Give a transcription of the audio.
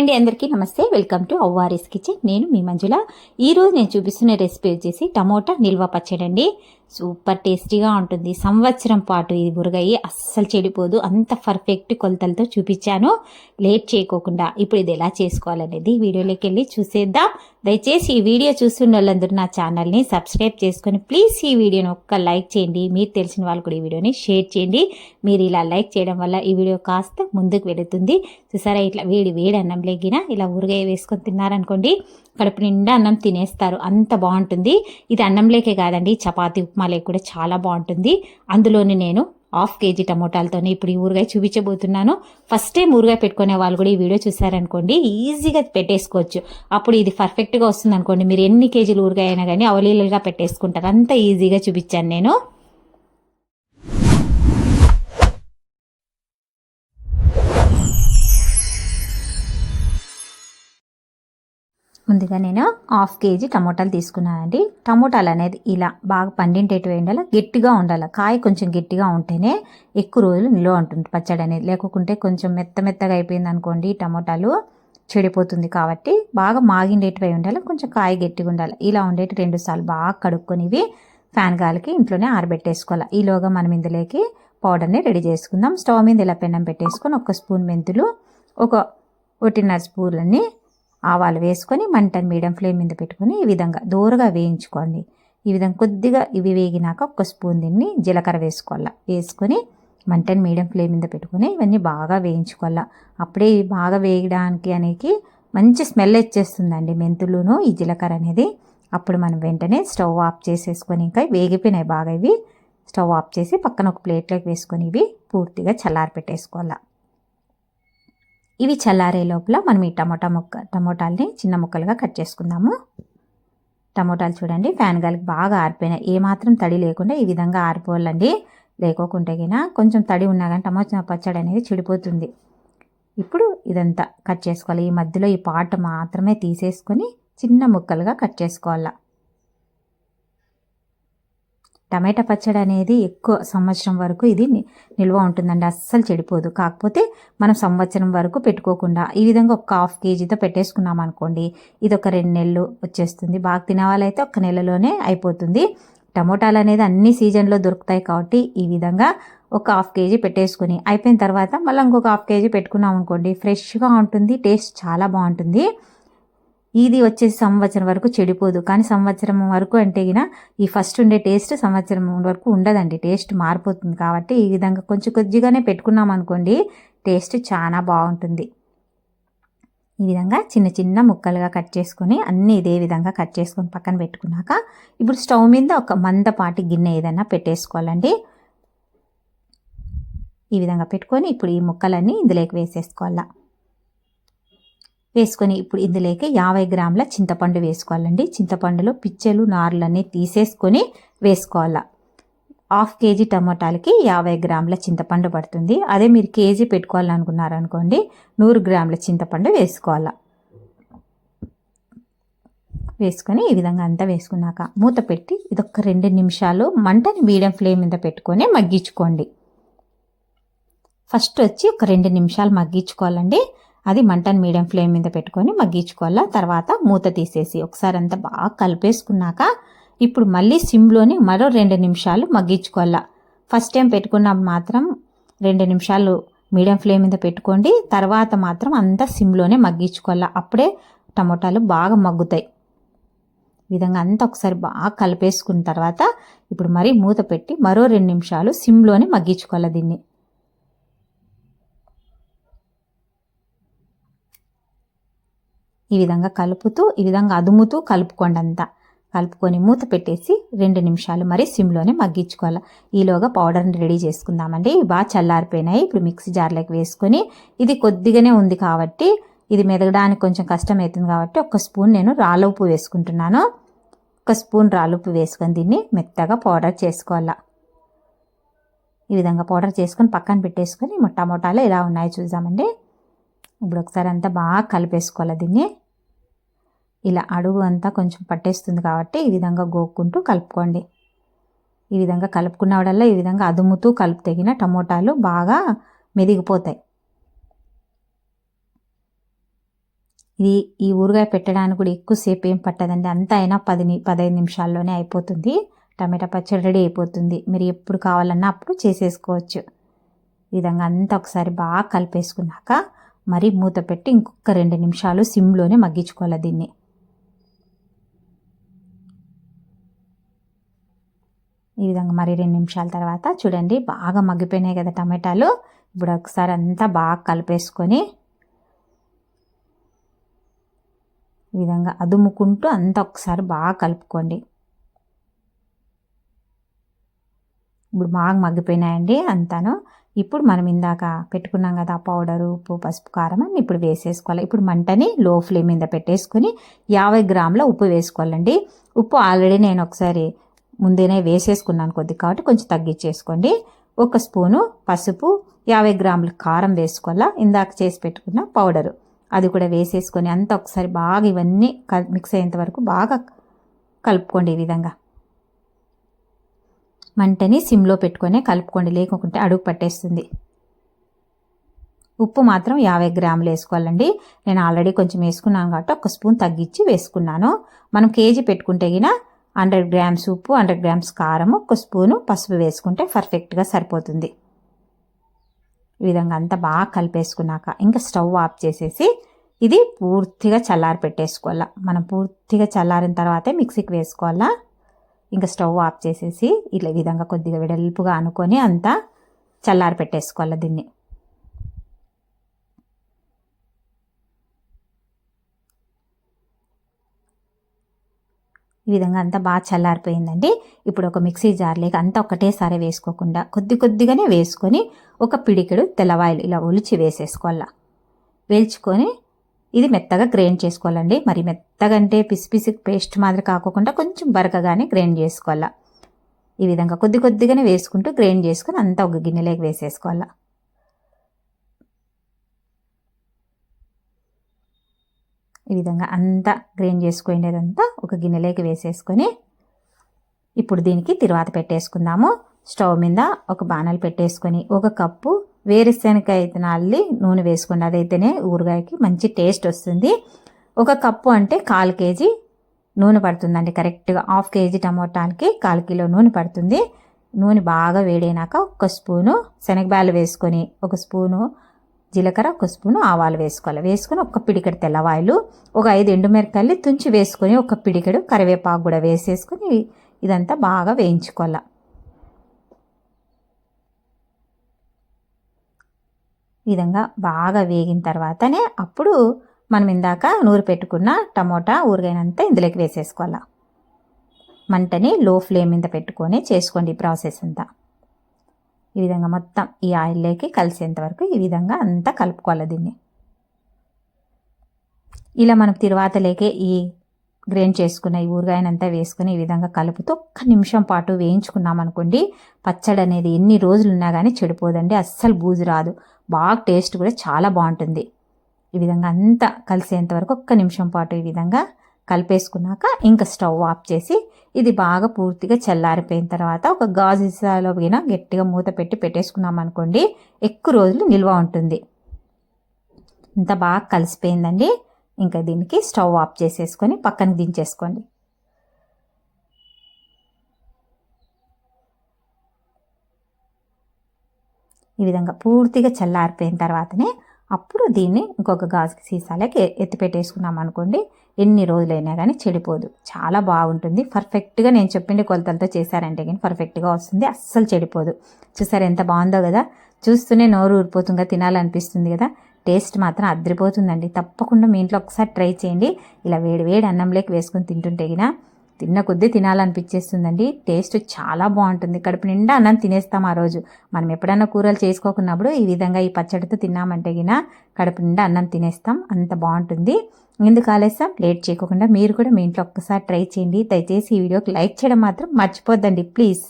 అండి అందరికీ నమస్తే. Welcome to Avvari's kitchen. నేను మీ మంజుల. ఈరోజు నేను చూపిస్తున్న రెసిపీ వచ్చేసి టమోటా నిల్వ పచ్చడి అండి సూపర్ టేస్టీగా ఉంటుంది. సంవత్సరం పాటు ఇది గురగయ్యి అస్సలు చెడిపోదు. అంత పర్ఫెక్ట్ కొలతలతో చూపించాను. లేట్ చేయకోకుండా ఇప్పుడు ఇది ఎలా చేసుకోవాలనేది వీడియోలోకి వెళ్ళి చూసేద్దాం. దయచేసి ఈ వీడియో చూస్తున్న వాళ్ళందరూ నా ఛానల్ని సబ్స్క్రైబ్ చేసుకొని ప్లీజ్ ఈ వీడియోని ఒక్క లైక్ చేయండి. మీరు తెలిసిన వాళ్ళు కూడా ఈ వీడియోని షేర్ చేయండి. మీరు ఇలా లైక్ చేయడం వల్ల ఈ వీడియో కాస్త ముందుకు వెళుతుంది. చూసారా ఇట్లా వేడి వేడి అన్నం లెగ్గిన ఇలా ఊరగాయ వేసుకొని తిన్నారనుకోండి కడుపు నిండా అన్నం తినేస్తారు. అంత బాగుంటుంది. ఇది అన్నంలేకే కాదండి. చపాతీ ఉప్మాలే కూడా చాలా బాగుంటుంది. అందులోని నేను హాఫ్ కేజీ టమోటాలతోనే ఇప్పుడు ఈ ఊరగాయ చూపించబోతున్నాను. ఫస్ట్ టైం ఊరగాయ పెట్టుకునే వాళ్ళు కూడా ఈ వీడియో చూసారనుకోండి ఈజీగా పెట్టేసుకోవచ్చు. అప్పుడు ఇది పర్ఫెక్ట్గా వస్తుంది అనుకోండి మీరు ఎన్ని కేజీలు ఊరగాయ అయినా కానీ అవలీలగా పెట్టేసుకుంటారు. అంత ఈజీగా చూపించాను నేను. ముందుగా నేను హాఫ్ కేజీ టమోటాలు తీసుకున్నానండి. టమోటాలు అనేది ఇలా బాగా పండింటేటివి ఉండాలి గట్టిగా ఉండాలి. కాయ కొంచెం గట్టిగా ఉంటేనే ఎక్కువ రోజులు నిల్వ ఉంటుంది పచ్చడి అనేది. లేకుంటే కొంచెం మెత్త మెత్తగా అయిపోయింది అనుకోండి టమోటాలు చెడిపోతుంది కాబట్టి బాగా మాగిండేటివి ఉండాలి. కొంచెం కాయ గట్టిగా ఉండాలి. ఇలా ఉండేటి రెండు సార్లు బాగా కడుక్కొనివి ఫ్యాన్ గాలికి ఇంట్లోనే ఆరబెట్టేసుకోవాలి. ఈలోగా మనం ఇందులోకి పౌడర్ని రెడీ చేసుకుందాం. స్టవ్ మీద ఇలా పెన్నం పెట్టేసుకొని ఒక స్పూన్ మెంతులు ఒక ఒకటిన్నర స్పూన్లన్నీ ఆవాలు వేసుకొని మంటను మీడియం ఫ్లేమ్ మీద పెట్టుకొని ఈ విధంగా దూరగా వేయించుకోండి. ఈ విధంగా కొద్దిగా ఇవి వేగినాక ఒక స్పూన్ దీన్ని జీలకర్ర వేసుకోవాలా. వేసుకొని మంటను మీడియం ఫ్లేమ్ మీద పెట్టుకొని ఇవన్నీ బాగా వేయించుకోవాలా. అప్పుడే ఇవి బాగా వేయడానికి అనేది మంచి స్మెల్ వచ్చేస్తుందండి మెంతులును ఈ జీలకర్ర అనేది. అప్పుడు మనం వెంటనే స్టవ్ ఆఫ్ చేసేసుకొని ఇంకా వేగిపోయినాయి బాగా ఇవి. స్టవ్ ఆఫ్ చేసి పక్కన ఒక ప్లేట్లోకి వేసుకొని ఇవి పూర్తిగా చల్లారి పెట్టేసుకోవాలా ఇవి చల్లారే లోపల మనం ఈ టమోటా ముక్క టమోటాలని చిన్న ముక్కలుగా కట్ చేసుకుందాము. టమోటాలు చూడండి ఫ్యాన్ గాలికి బాగా ఆరిపోయినాయి. ఏమాత్రం తడి లేకుండా ఈ విధంగా ఆరిపోవాలండి. లేకోకుంటే గినా కొంచెం తడి ఉన్నా కానీ టమోటా పచ్చడి అనేది చెడిపోతుంది. ఇప్పుడు ఇదంతా కట్ చేసుకోవాలి. ఈ మధ్యలో ఈ పాట మాత్రమే తీసేసుకొని చిన్న ముక్కలుగా కట్ చేసుకోవాలా. టమాటా పచ్చడి అనేది ఎక్కువ సంవత్సరం వరకు ఇది నిల్వ ఉంటుందండి. అస్సలు చెడిపోదు. కాకపోతే మనం సంవత్సరం వరకు పెట్టుకోకుండా ఈ విధంగా ఒక హాఫ్ కేజీతో పెట్టేసుకున్నాం అనుకోండి ఇది ఒక రెండు నెలలు వచ్చేస్తుంది. బాగా తినే ఒక నెలలోనే అయిపోతుంది. టమోటాలు అనేది అన్ని సీజన్లో దొరుకుతాయి కాబట్టి ఈ విధంగా ఒక హాఫ్ కేజీ పెట్టేసుకుని అయిపోయిన తర్వాత మళ్ళీ ఇంకొక హాఫ్ కేజీ పెట్టుకున్నాం అనుకోండి ఫ్రెష్గా ఉంటుంది టేస్ట్ చాలా బాగుంటుంది. ఇది వచ్చేసి సంవత్సరం వరకు చెడిపోదు. కానీ సంవత్సరం వరకు అంటే గిన ఈ ఫస్ట్ ఉండే టేస్ట్ సంవత్సరం వరకు ఉండదండి. టేస్ట్ మారిపోతుంది కాబట్టి ఈ విధంగా కొంచెం కొద్దిగానే పెట్టుకున్నాం అనుకోండి టేస్ట్ చాలా బాగుంటుంది. ఈ విధంగా చిన్న చిన్న ముక్కలుగా కట్ చేసుకొని అన్నీ ఇదే విధంగా కట్ చేసుకొని పక్కన పెట్టుకున్నాక ఇప్పుడు స్టవ్ మీద ఒక మందపాటి గిన్నె ఏదైనా పెట్టేసుకోవాలండి. ఈ విధంగా పెట్టుకొని ఇప్పుడు ఈ ముక్కలన్నీ ఇందులోకి వేసేసుకోవాలా. వేసుకొని ఇప్పుడు ఇందులోకి యాభై గ్రాముల చింతపండు వేసుకోవాలండి. చింతపండులో పిచ్చెలు నార్లన్నీ తీసేసుకొని వేసుకోవాలా. హాఫ్ కేజీ టమాటాలకి యాభై గ్రాముల చింతపండు పడుతుంది. అదే మీరు కేజీ పెట్టుకోవాలనుకున్నారనుకోండి నూరు గ్రాముల చింతపండు వేసుకోవాలా. వేసుకొని ఈ విధంగా అంతా వేసుకున్నాక మూత పెట్టి ఇదొక రెండు నిమిషాలు మంటని మీడియం ఫ్లేమ్ మీద పెట్టుకొని మగ్గించుకోండి. ఫస్ట్ వచ్చి ఒక రెండు నిమిషాలు మగ్గించుకోవాలండి. అది మంటను మీడియం ఫ్లేమ్ మీద పెట్టుకొని మగ్గించుకోవాలా? తర్వాత మూత తీసేసి ఒకసారి అంతా బాగా కలిపేసుకున్నాక ఇప్పుడు మళ్ళీ సిమ్లోని మరో రెండు నిమిషాలు మగ్గించుకోవాలా? ఫస్ట్ టైం పెట్టుకున్నప్పుడు మాత్రం రెండు నిమిషాలు మీడియం ఫ్లేమ్ మీద పెట్టుకోండి. తర్వాత మాత్రం అంతా సిమ్లోనే మగ్గించుకోవాలా? అప్పుడే టమోటాలు బాగా మగ్గుతాయి. విధంగా అంతా ఒకసారి బాగా కలిపేసుకున్న తర్వాత ఇప్పుడు మరీ మూత పెట్టి మరో రెండు నిమిషాలు సిమ్లోనే మగ్గించుకోవాలి దీన్ని. ఈ విధంగా కలుపుతూ ఈ విధంగా అదుముతూ కలుపుకోండి అంతా కలుపుకొని మూత పెట్టేసి రెండు నిమిషాలు మరి సిమ్లోనే మగ్గించుకోవాలి. ఈలోగా పౌడర్ని రెడీ చేసుకుందామండి. బాగా చల్లారిపోయినాయి. ఇప్పుడు మిక్సీ జార్లోకి వేసుకొని ఇది కొద్దిగానే ఉంది కాబట్టి ఇది మెదగడానికి కొంచెం కష్టం అవుతుంది కాబట్టి ఒక స్పూన్ నేను రాలుపు వేసుకుంటున్నాను. ఒక స్పూన్ రాలుపు వేసుకొని దీన్ని మెత్తగా పౌడర్ చేసుకోవాలా. ఈ విధంగా పౌడర్ చేసుకొని పక్కన పెట్టేసుకొని టమోటాలు ఎలా ఉన్నాయో చూద్దామండి. ఇప్పుడు ఒకసారి అంతా బాగా కలిపేసుకోవాలి దీన్ని. ఇలా అడుగు అంతా కొంచెం పట్టేస్తుంది కాబట్టి ఈ విధంగా గోక్కుంటూ కలుపుకోండి. ఈ విధంగా కలుపుకున్న ఈ విధంగా అదుముతూ కలుపు తెగిన టమోటాలు బాగా మెదిగిపోతాయి. ఇది ఈ ఊరగాయ పెట్టడానికి కూడా ఎక్కువసేపు ఏం పట్టదండి. అంత అయినా పది ని- పదహైదు నిమిషాల్లోనే అయిపోతుంది. టమాటా పచ్చడి రెడీ అయిపోతుంది. మీరు ఎప్పుడు కావాలన్నా అప్పుడు చేసేసుకోవచ్చు. ఈ విధంగా అంతా ఒకసారి బాగా కలిపేసుకున్నాక మరి మూత పెట్టి ఇంకొక రెండు నిమిషాలు సిమ్లోనే మగ్గించుకోవాలి దీన్ని. ఈ విధంగా మరి రెండు నిమిషాల తర్వాత చూడండి బాగా మగ్గిపోయినాయి కదా టమాటాలు. ఇప్పుడు ఒకసారి అంతా బాగా కలిపేసుకొని ఈ విధంగా అదుముకుంటూ అంతా ఒకసారి బాగా కలుపుకోండి. ఇప్పుడు బాగా మగ్గిపోయినాయండి అంతాను. ఇప్పుడు మనం ఇందాక పెట్టుకున్నాం కదా ఆ పౌడరు ఉప్పు పసుపు కారం అని ఇప్పుడు వేసేసుకోవాలి. ఇప్పుడు మంటని లో ఫ్లేమ్ మీద పెట్టేసుకొని యాభై గ్రాముల ఉప్పు వేసుకోవాలండి. ఉప్పు ఆల్రెడీ నేను ఒకసారి ముందేనే వేసేసుకున్నాను కొద్ది కాబట్టి కొంచెం తగ్గించేసుకోండి. ఒక స్పూను పసుపు యాభై గ్రాముల కారం వేసుకోవాలా? ఇందాక చేసి పెట్టుకున్న పౌడరు. అది కూడా వేసేసుకొని అంతా ఒకసారి బాగా ఇవన్నీ కల్ మిక్స్ అయ్యేంత వరకు బాగా కలుపుకోండి ఈ విధంగా. మంటని సిమ్లో పెట్టుకొని కలుపుకోండి. లేకుంటే అడుగు పట్టేస్తుంది. ఉప్పు మాత్రం యాభై గ్రాములు వేసుకోవాలండి. నేను ఆల్రెడీ కొంచెం వేసుకున్నాను కాబట్టి ఒక స్పూన్ తగ్గించి వేసుకున్నాను. మనం కేజీ పెట్టుకుంటే గిన హండ్రెడ్ గ్రామ్స్ ఉప్పు హండ్రెడ్ గ్రామ్స్ కారం ఒక స్పూను పసుపు వేసుకుంటే పర్ఫెక్ట్గా సరిపోతుంది. ఈ విధంగా అంతా బాగా కలిపేసుకున్నాక ఇంకా స్టవ్ ఆఫ్ చేసేసి ఇది పూర్తిగా చల్లారి పెట్టేసుకోవాలా. మనం పూర్తిగా చల్లారిన తర్వాతే మిక్సీకి వేసుకోవాలా? ఇంకా స్టవ్ ఆఫ్ చేసేసి ఇట్లా ఈ విధంగా కొద్దిగా వెడల్పుగా అనుకొని అంతా చల్లారి పెట్టేసుకోవాలి దీన్ని. ఈ విధంగా అంతా బాగా చల్లారిపోయిందండి. ఇప్పుడు ఒక మిక్సీ జార్లేక అంతా ఒకటేసారి వేసుకోకుండా కొద్ది కొద్దిగానే వేసుకొని ఒక పిడికెడు తెల్లవాయలు ఇలా ఒలిచి వేసేసుకోవాలా. వేల్చుకొని ఇది మెత్తగా గ్రైండ్ చేసుకోవాలండి. మరి మెత్తగా అంటే పేస్ట్ మాదిరి కాకుండా కొంచెం బరకగానే గ్రైండ్ చేసుకోవాలా. ఈ విధంగా కొద్ది కొద్దిగానే వేసుకుంటూ గ్రైండ్ చేసుకొని అంతా ఒక గిన్నెలోకి వేసేసుకోవాలా. ఈ విధంగా అంతా గ్రైండ్ చేసుకునేదంతా ఒక గిన్నెలోకి వేసేసుకొని ఇప్పుడు దీనికి తిరువాత పెట్టేసుకుందాము. స్టవ్ మీద ఒక బాణలు పెట్టేసుకొని ఒక కప్పు వేరుశనగకాయ అల్లి నూనె వేసుకోండి అదైతేనే ఊరగాయకి మంచి టేస్ట్ వస్తుంది. ఒక కప్పు అంటే కాల్ కేజీ నూనె పడుతుందండి కరెక్ట్గా హాఫ్ కేజీ టమోటాలకి కాల్ కిలో నూనె పడుతుంది. నూనె బాగా వేడైనాక ఒక స్పూను శనగబాలు వేసుకొని ఒక స్పూను జీలకర్ర ఒక స్పూను ఆవాలు వేసుకోవాలి. వేసుకొని ఒక పిడికెడు తెల్లవాయలు ఒక ఐదు ఎండుమిరకాయలు తుంచి వేసుకొని ఒక పిడికెడు కరివేపాకు కూడా వేసేసుకొని ఇదంతా బాగా వేయించుకోవాలి ఈ విధంగా బాగా వేగిన తర్వాతనే అప్పుడు మనం ఇందాక నూరు పెట్టుకున్న టమోటా ఊరగాయనంతా ఇందులోకి వేసేసుకోవాలి. మంటని లో ఫ్లేమ్ మీద పెట్టుకొని చేసుకోండి ఈ ప్రాసెస్ అంతా. ఈ విధంగా మొత్తం ఈ ఆయిల్లోకి కలిసేంత వరకు ఈ విధంగా అంతా కలుపుకోవాలి దీన్ని. ఇలా మనం తిరువాతలేకే ఈ గ్రైండ్ చేసుకున్న ఈ ఊరగాయనంతా వేసుకుని ఈ విధంగా కలుపుతూ ఒక్క నిమిషం పాటు వేయించుకున్నాం అనుకోండి పచ్చడి అనేది ఎన్ని రోజులు ఉన్నా కానీ చెడిపోదండి అస్సలు బూజు రాదు. బాగా టేస్ట్ కూడా చాలా బాగుంటుంది. ఈ విధంగా అంతా కలిసేంత వరకు ఒక్క నిమిషం పాటు ఈ విధంగా కలిపేసుకున్నాక ఇంకా స్టవ్ ఆఫ్ చేసి ఇది బాగా పూర్తిగా చల్లారిపోయిన తర్వాత ఒక గాజు సీసాలో గట్టిగా మూత పెట్టి పెట్టేసుకున్నాం అనుకోండి ఎక్కువ రోజులు నిల్వ ఉంటుంది. ఇంత బాగా కలిసిపోయిందండి. ఇంకా దీనికి స్టవ్ ఆఫ్ చేసేసుకొని పక్కన దించేసుకోండి. ఈ విధంగా పూర్తిగా చల్లారిపోయిన తర్వాతనే అప్పుడు దీన్ని ఇంకొక గాజు సీసాలకి ఎత్తిపెట్టేసుకున్నాం అనుకోండి. ఎన్ని రోజులైనా కానీ చెడిపోదు. చాలా బాగుంటుంది. పర్ఫెక్ట్గా నేను చెప్పింది కొలతలతో చేశారంటే కానీ పర్ఫెక్ట్గా వస్తుంది. అస్సలు చెడిపోదు. చూసారు ఎంత బాగుందో కదా? చూస్తూనే నోరు ఊరిపోతుందిగా తినాలనిపిస్తుంది కదా? టేస్ట్ మాత్రం అద్రిపోతుందండి తప్పకుండా మీ ఇంట్లో ఒకసారి ట్రై చేయండి. ఇలా వేడి వేడి అన్నంలోకి వేసుకొని తింటుంటే గిన తిన్న కొద్దీ తినాలనిపించేస్తుందండి. టేస్ట్ చాలా బాగుంటుంది. కడుపు నిండా అన్నం తినేస్తాం ఆ రోజు. మనం ఎప్పుడైనా కూరలు చేసుకోకున్నప్పుడు ఈ విధంగా ఈ పచ్చడితో తిన్నామంటే గిన కడుపు నిండా అన్నం తినేస్తాం. అంత బాగుంటుంది. ఎందుకు ఆలస్యం? లేట్ చేయకుండా మీరు కూడా మీ ఇంట్లో ఒక్కసారి ట్రై చేయండి. దయచేసి ఈ వీడియోకి లైక్ చేయడం మాత్రం మర్చిపోద్దండి. ప్లీజ్.